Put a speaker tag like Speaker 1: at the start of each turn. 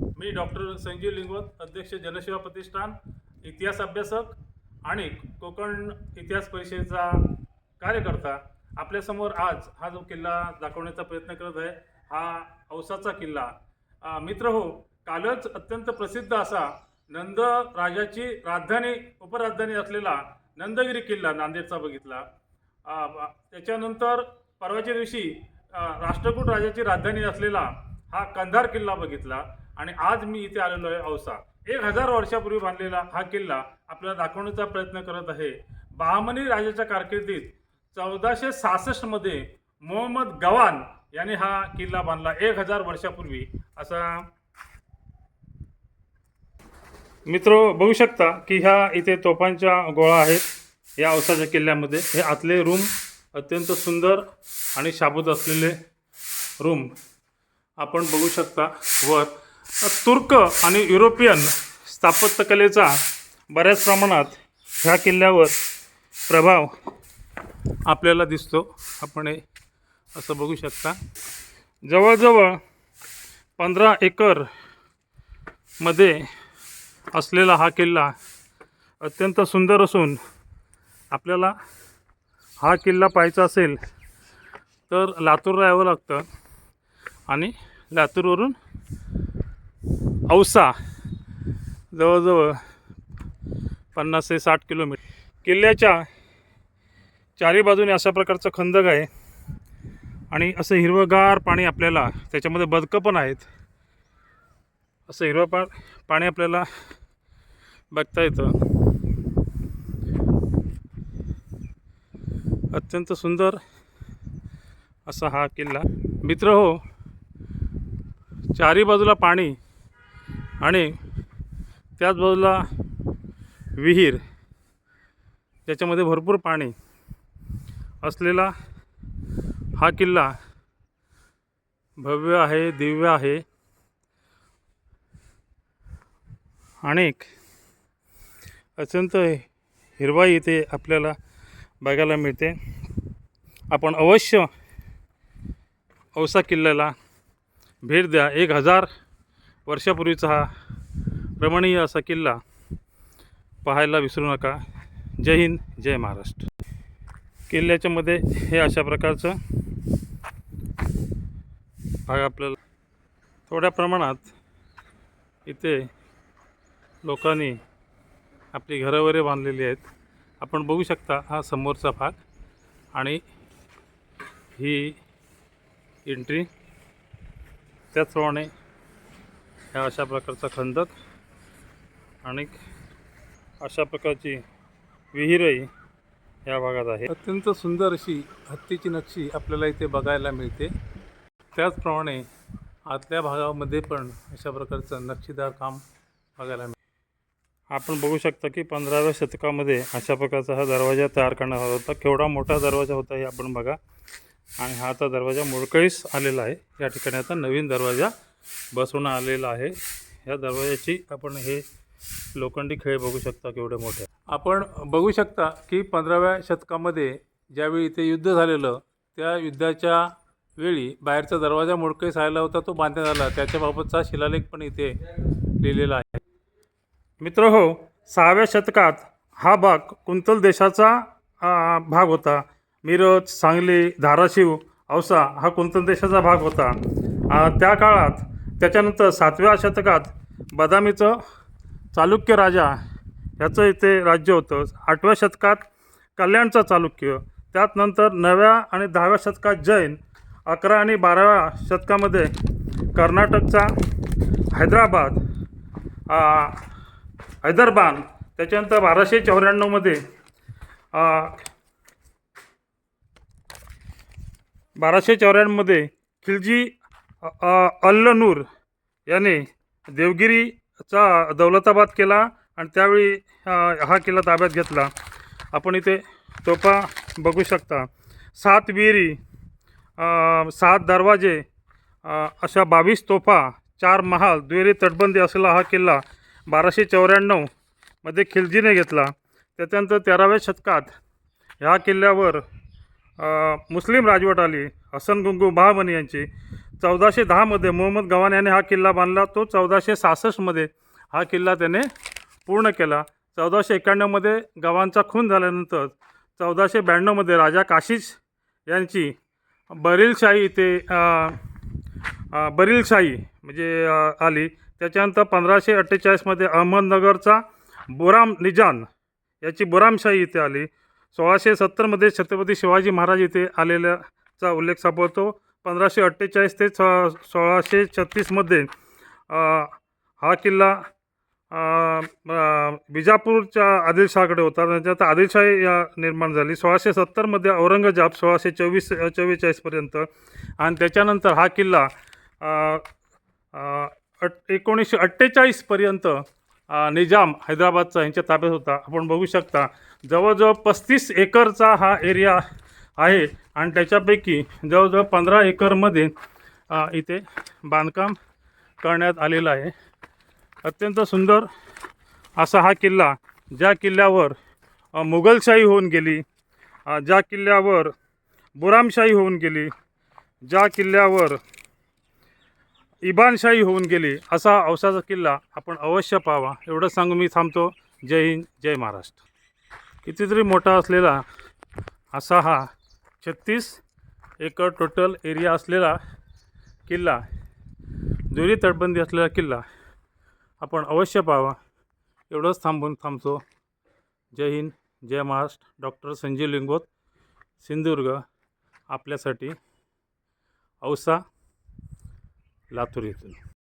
Speaker 1: मी doctor Sanjeev लिंगवत अध्यक्ष जनसेवा प्रतिष्ठान इतिहास अभ्यासक आणि कोकण इतिहास परिषदेचा कार्यकर्ता. आपल्यासमोर आज हा जो किल्ला दाखवण्याचा प्रयत्न करत आहे हा औसाचा किल्ला. मित्र हो कालच अत्यंत प्रसिद्ध असा नंद राजाची राजधानी उपराजधानी असलेला नंदगिरी किल्ला नांदेडचा बघितला. त्याच्यानंतर परवाच्या दिवशी राष्ट्रकूट राजाची राजधानी असलेला हा कंधार किल्ला बघितला. आणि आज मी इथे आलेलो आहे औसा. एक हजार वर्षापूर्वी बांधलेला हा किल्ला आपल्याला दाखवण्याचा प्रयत्न करत आहे. बहामनी राजाच्या कारकिर्दीत चौदाशे सहासष्टमध्ये मोहम्मद गवान याने हा किल्ला बांधला एक हजार वर्षापूर्वी. असा मित्र बघू शकता की ह्या इथे तोफांच्या गोळा आहेत या औसाच्या किल्ल्यामध्ये. हे आतले रूम अत्यंत सुंदर आणि शाबूत असलेले रूम. आपण बघू शकता वर तुर्क आणि युरोपियन स्थापत्यकलेचा बऱ्याच प्रमाणात ह्या किल्ल्यावर प्रभाव आपल्याला दिसतो. आपण हे असं बघू शकता. जवळजवळ पंधरा एकरमध्ये असलेला हा किल्ला अत्यंत सुंदर असून आपल्याला हा किल्ला पाहायचा असेल तर लातूरला यावं लागतं आणि लातूरवरून औसा जवळजवळ पन्नास ते साठ किलोमीटर. किल्ल्याच्या चारी बाजूने अशा प्रकारचं खंदक आहे. आणि असं हिरवंगार पाणी आपल्याला त्याच्यामध्ये बदकं पण आहेत. असं हिरवं पा पाणी आपल्याला बघता येतं. अत्यंत सुंदर असा हा किल्ला. मित्र हो चारी बाजूला पाणी आणि त्याच बाजूला विहीर त्याच्यामध्ये भरपूर पाणी असलेला हा किल्ला भव्य आहे दिव्य आहे. अनेक अत्यंत हिरवाई इथे आपल्याला बघायला मिळते. आपण अवश्य औसा किल्ल्याला भेट द्या. एक हजार वर्षापूर्वीचा हा रमणीय असा किल्ला पाहायला विसरू नका. जय हिंद जय महाराष्ट्र. किल्ल्याच्या मध्ये हे अशा प्रकारचं भाग आपल्याला थोड्या प्रमाणात इथे लोकांनी आपली घरं वगैरे बांधलेली आहेत. आपण बघू शकता हा समोरचा भाग आणि ही एंट्री त्याचप्रमाणे ह्या अशा प्रकारचा खंदक आणि अशा प्रकारची विहीरही या भागात आहे अत्यंत सुंदर अशी हत्तीची नक्षी आपल्याला इथे बघायला मिळते. त्याचप्रमाणे आतल्या भागामध्ये पण अशा प्रकारचं नक्षीदार काम बघायला मिळते. आपण बघू शकता की पंधराव्या शतकामध्ये अशा प्रकारचा हा दरवाजा तयार करण्यात आला होता. केवढा मोठा दरवाजा होता हे आपण बघा. आणि हा आता दरवाजा मोडकळीस आलेला आहे. या ठिकाणी आता नवीन दरवाजा बसून आलेला आहे. या दरवाजाची आपण हे लोखंडी खेळ बघू शकता केवढे मोठे आपण बघू शकता की पंधराव्या शतकामध्ये ज्यावेळी इथे युद्ध झालेलं त्या युद्धाच्या वेळी बाहेरचा दरवाजा मोडकळीस आला होता तो बांधण्यात आला. त्याच्याबाबतचा शिलालेख पण इथे लिहिलेला आहे. मित्र हो सहाव्या शतकात हा भाग कुंतल देशाचा भाग होता. मिरज सांगली धाराशिव औसा हा कुंतल देशाचा भाग होता. त्या काळात त्याच्यानंतर सातव्या शतकात बदामीचं चालुक्य राजा ह्याचं इथे राज्य होतं. आठव्या शतकात कल्याणचं चालुक्य त्यात नंतर नव्या आणि दहाव्या शतकात जैन अकरा आणि बाराव्या शतकामध्ये कर्नाटकचा हैदराबाद हैदरबान त्याच्यानंतर बाराशे चौऱ्याण्णवमध्ये बाराशे चौऱ्याण्णवमध्ये खिलजी अल्लनूर याने देवगिरीचा दौलताबाद केला आणि त्यावेळी हा किल्ला ताब्यात घेतला. आपण इथे तोफा बघू शकता. सात विहिरी सात दरवाजे अशा बावीस तोफा चार महाल दुहेरी तटबंदी असलेला हा किल्ला बाराशे चौऱ्याण्णवमध्ये खिलजीने घेतला. त्याच्यानंतर तेराव्या शतकात ह्या किल्ल्यावर मुस्लिम राजवट आली. हसन गुंगू बहामनी यांची. चौदाशे दहामध्ये मोहम्मद गवान याने हा किल्ला बांधला. तो चौदाशे सहासष्टमध्ये हा किल्ला त्याने पूर्ण केला. चौदाशे एक्क्याण्णवमध्ये गवानचा खून झाल्यानंतर चौदाशे ब्याण्णवमध्ये राजा काशीज यांची बरीलशाही इथे बरीलशाही म्हणजे आली. त्याच्यानंतर पंधराशे अठ्ठेचाळीसमध्ये अहमदनगरचा बुराम निजान याची बुरामशाही इथे आली. सोळाशे सत्तरमध्ये छत्रपती शिवाजी महाराज इथे आलेल्याचा उल्लेख सापडतो. पंधराशे अठ्ठेचाळीस ते स सोळाशे छत्तीसमध्ये हा किल्ला अ, बिजापूरच्या आदिलशहाकडे होता. त्याच्यात आदिलशाही या निर्माण झाली. सोळाशे सत्तरमध्ये औरंगजेब सोळाशे चोवीस चव्वेचाळीसपर्यंत आणि त्याच्यानंतर हा किल्ला अट एकोणीसशे अठ्ठेचाळीसपर्यंत निजाम हैदराबादचा यांच्या ताब्यात होता. आपण बघू शकता जवळजवळ पस्तीस एकरचा हा एरिया आहे. आणि त्याच्यापैकी जवळजवळ पंधरा एकरमध्ये इथे बांधकाम करण्यात आलेलं आहे. अत्यंत सुंदर असा हा किल्ला ज्या किल्ल्यावर मुघलशाही होऊन गेली ज्या किल्ल्यावर बुरामशाही होऊन गेली ज्या किल्ल्यावर इबानशाही होऊन गेली असा औसाचा किल्ला आपण अवश्य पाहावा. एवढं सांगू मी थांबतो. जय हिंद जय महाराष्ट्र. कितीतरी मोठा असलेला असा हा छत्तीस एकर टोटल एरिया असलेला किल्ला दुरी तटबंदी असलेला किल्ला आपण अवश्य पाहावा. एवढंच थांबून थांबतो. जय हिंद जय महाराष्ट्र. डॉक्टर संजीव लिंगोत सिंधुदुर्ग आपल्यासाठी औसा लातूर येथून.